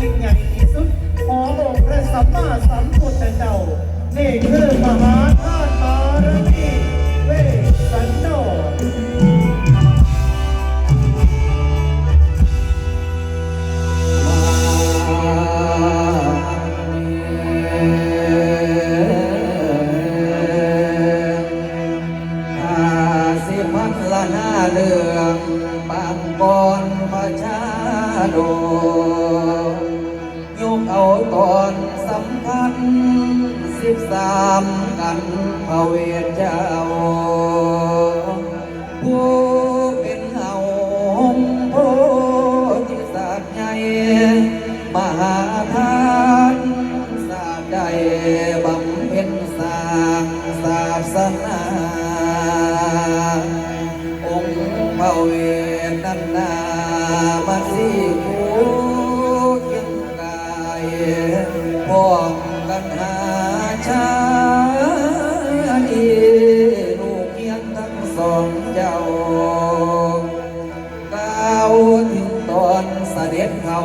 ยิ่งใหญ่ที่สุดขอองค์พระสัมมาสัมพุทธเจ้านี่คือมหาธาตุำกันพระเวทเจ้าผู้เป็นเฮาผู้พธิสัตว์ใหญ่มหาทานสาดใดบำเพ็ญสร้างศาสนาองค์พระเวทนั้นนามาสี เขา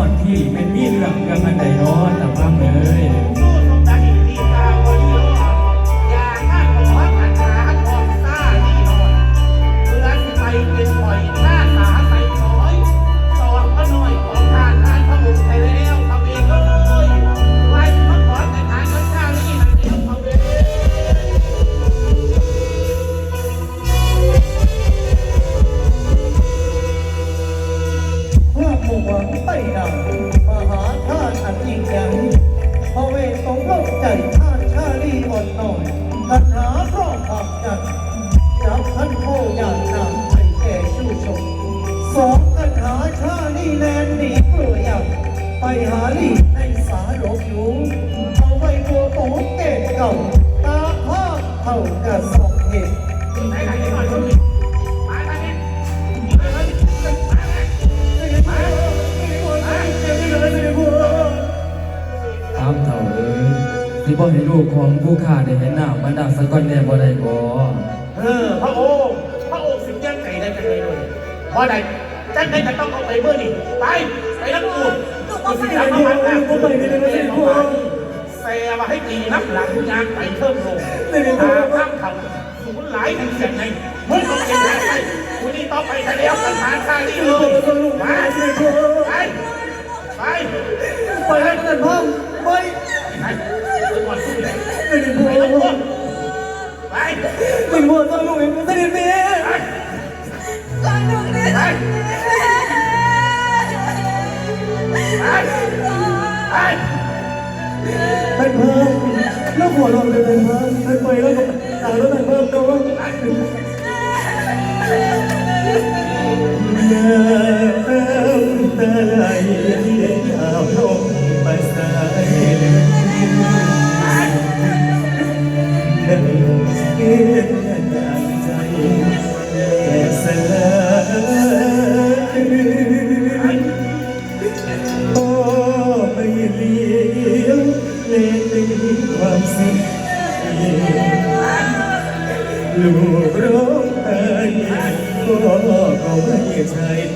อดพี่เป็นมีเรื่องเรื่องอันใดเนาะแต่ว่าเลยับไปหาลี่ในสาหลงอยู่เอาไว้ตัวโตเตะเก่า ตาภาพเท่ากับสองเหตุไหนไหนก่อนคนอื่นมาทางนี้มาทางนี้มาทางนี้มาทางนี้ตามเท่าเอ้ยที่พ่อให้ลูกของผู้ข้าได้เห็นหน้ามันดังสักก้อนแน่บ่ได้บ่เออพระองค์พระองค์สิบย่างไก่ได้ไก่เลยพอได้จังไก่จะต้องเอาไปเมื่อ สิทธิ์พันนะผู้ใหญ่ในประเทศพวกแซ่มาให้ตีนับหลังยางไปเพิ่มลงตาข้ามเขาสูไหลายถึงเสียงในมึงต้องเก็บแรงไปคุณนี่ต้องไปทะเลกันหาข้านี่เลยไปไปไปไปให้เพื่อนพ่อไปไปไปไปไปต้องเรียนไป เป็เพิ่มแล้วหัวเราเป็นเพิ่มเป็นเพิ่มแล้วตาแล้วเปเพิ่มก็ว่าเนื้อเติมเตยยาวลงไปสายเดิน Israel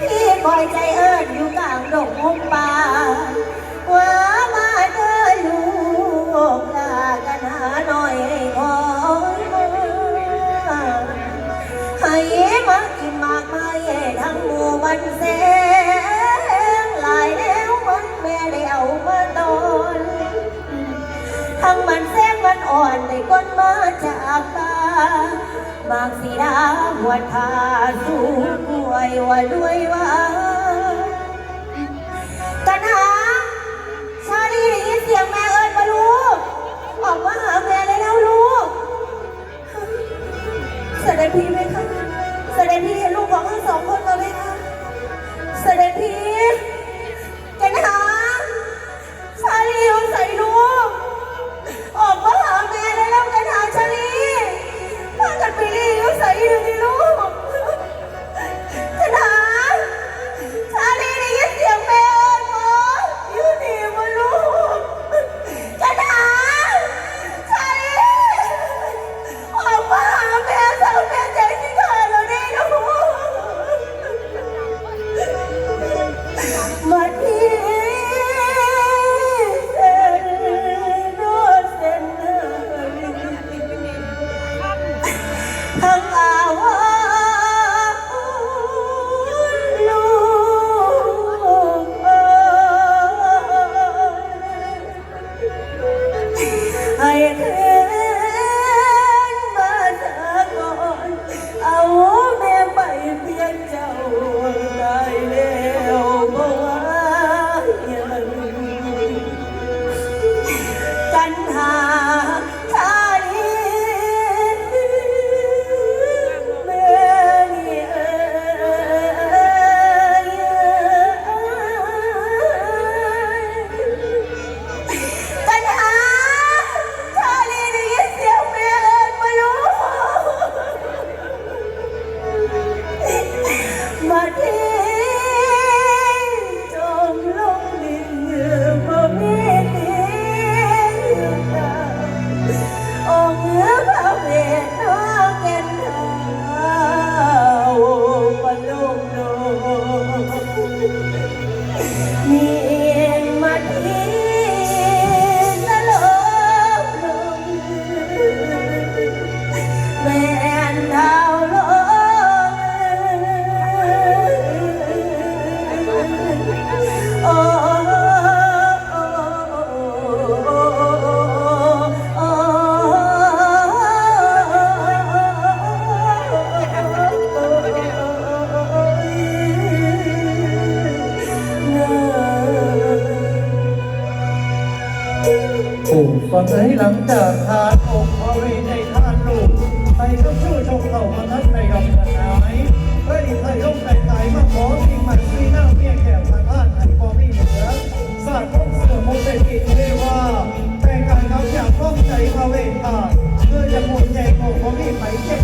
พี่คอยใจเอิญอยู่กลางดงมุมป่าว่ามาเด้อลูกลากันหาหน่อยคอยมาให้มากินมากมายทั้งหมู่บ้านเสงหลายแล้วมันแม่ได้เอามาตอนทั้งมันแสงมันอ่อนในก้นมาจากป่า บางสีดาหวดผาสูงป่วยว่าด้วยว่า ฟังเลยหลังจากทานอกพอรีในทานลูกไปก็ชื่อชมเข้ามาทัดในดอกกระนายเฮ้ยไทยร่มไก่ไก่มาขอสิ่งใหม่ซีหน้าเมียแก่ทางบ้านไทยก็มีเหลือศาสตร์ของเสือมงเศรษฐกิจเรียกว่าแต่งการเขาอยากต้องใจพระเวทตาเพื่อจะหมดใจของพระมีไปเจ็บ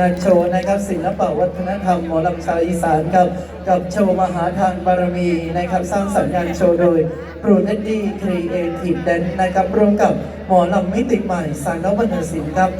งานโชว์นะครับศิลปะวัฒนธรรมหมอลำชาวอีสานกับกับโชว์มหาทานบารมีนะครับสร้างสรรค์งานโชว์โดยปรูเนดี้ครีเอทีฟแดนนะครับร่วมกับหมอลำมิติใหม่สานนวัตศิลป์ครับ